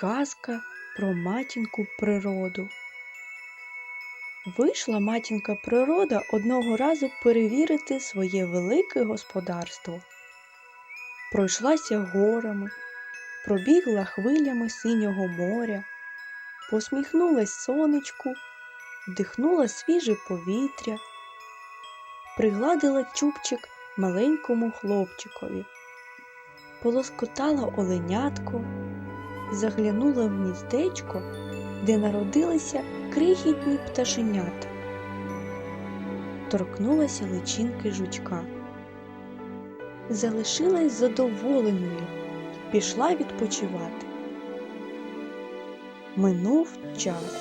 Казка про матінку природу. Вийшла матінка природа одного разу перевірити своє велике господарство. Пройшлася горами, пробігла хвилями синього моря, посміхнулась сонечку, вдихнула свіже повітря, пригладила чубчик маленькому хлопчикові, полоскотала оленятко, заглянула в гніздечко, де народилися крихітні пташенята, торкнулася личинки жучка, залишилась задоволеною пішла відпочивати. Минув час.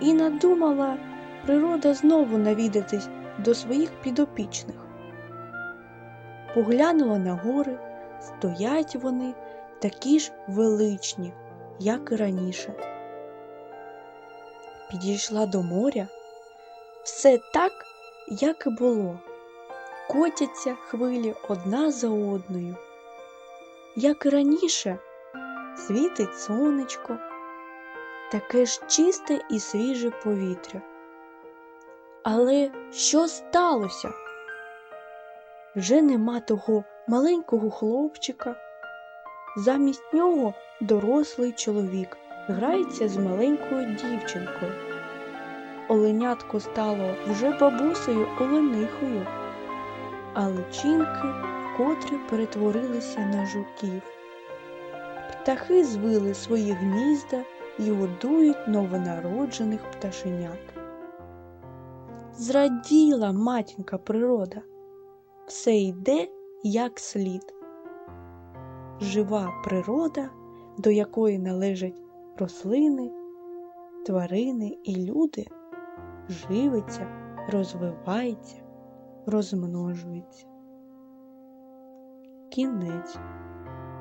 І надумала природа знову навідатись до своїх підопічних. Поглянула на гори, стоять вони такі ж величні, як і раніше. Підійшла до моря, все так, як і було. Котяться хвилі одна за одною. Як і раніше, світить сонечко, таке ж чисте і свіже повітря. Але що сталося? Вже нема того маленького хлопчика. Замість нього дорослий чоловік грається з маленькою дівчинкою. Оленятко стало вже бабусею оленихою, а личинки вкотре перетворилися на жуків. Птахи звили свої гнізда і годують новонароджених пташенят. Зраділа матінка природа, все йде як слід. Жива природа, до якої належать рослини, тварини і люди, живиться, розвивається, розмножується. Кінець.